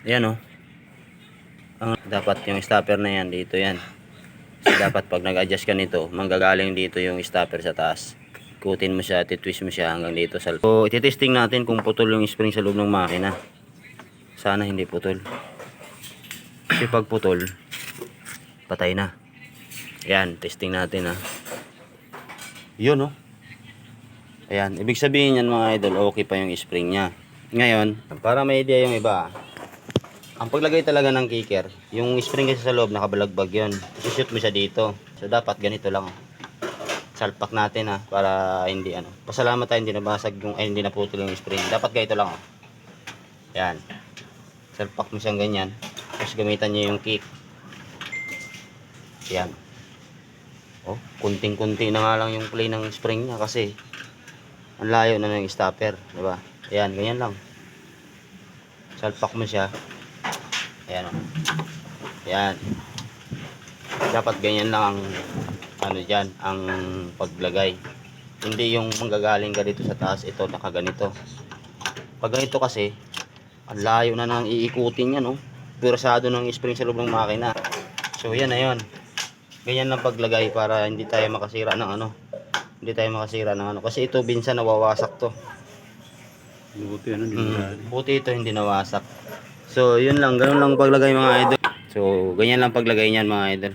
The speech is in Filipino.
Ayan oh. Ang dapat yung stopper na yan dito yan. So, dapat pag nag-adjust ka nito, manggagaling dito yung stopper sa taas. Ikutin mo siya, titwist mo siya hanggang dito sa So, ititesting natin kung putol yung spring sa loob ng makina. Sana hindi putol. Kasi pag putol, patay na. Ayan, testing natin ha. Yun oh. Ayan, ibig sabihin yan mga idol, okay pa yung spring niya. Ngayon, para may idea yung iba, ang paglagay talaga ng kicker, yung spring kasi sa loob nakabalagbag yun. Isushoot mo siya dito. So dapat ganito lang. Salpak natin ha, para hindi ano. Pasalamat tayo hindi nabasag yung, ay hindi naputol yung spring. Dapat ganito lang oh. Yan. Salpak mo siyang ganyan. Tapos gamitan niyo yung kick. Yan. Oh, kunting-kunti na nga lang yung play ng spring niya kasi ang layo na ng stopper, di ba? Ayan, ganyan lang. Salpak mo siya. Ayan o. Ayan. Dapat ganyan lang ang ano diyan, ang paglagay. Hindi yung manggagaling ka dito sa taas, ito nakaganito. Pag ganito kasi, ang layo na nang iikutin yan, no? Purasado ng spring sa loob ng makina. So, yan na yun. Ganyan lang paglagay para hindi tayo makasira ng ano. Hindi tayo makasira ng ano. Kasi ito, binsan nawawasak to. Buti ano, di Mm, buti ito hindi nawasak. So, yun lang. Ganun lang paglagay mga idol. So, ganyan lang paglagay niyan mga idol.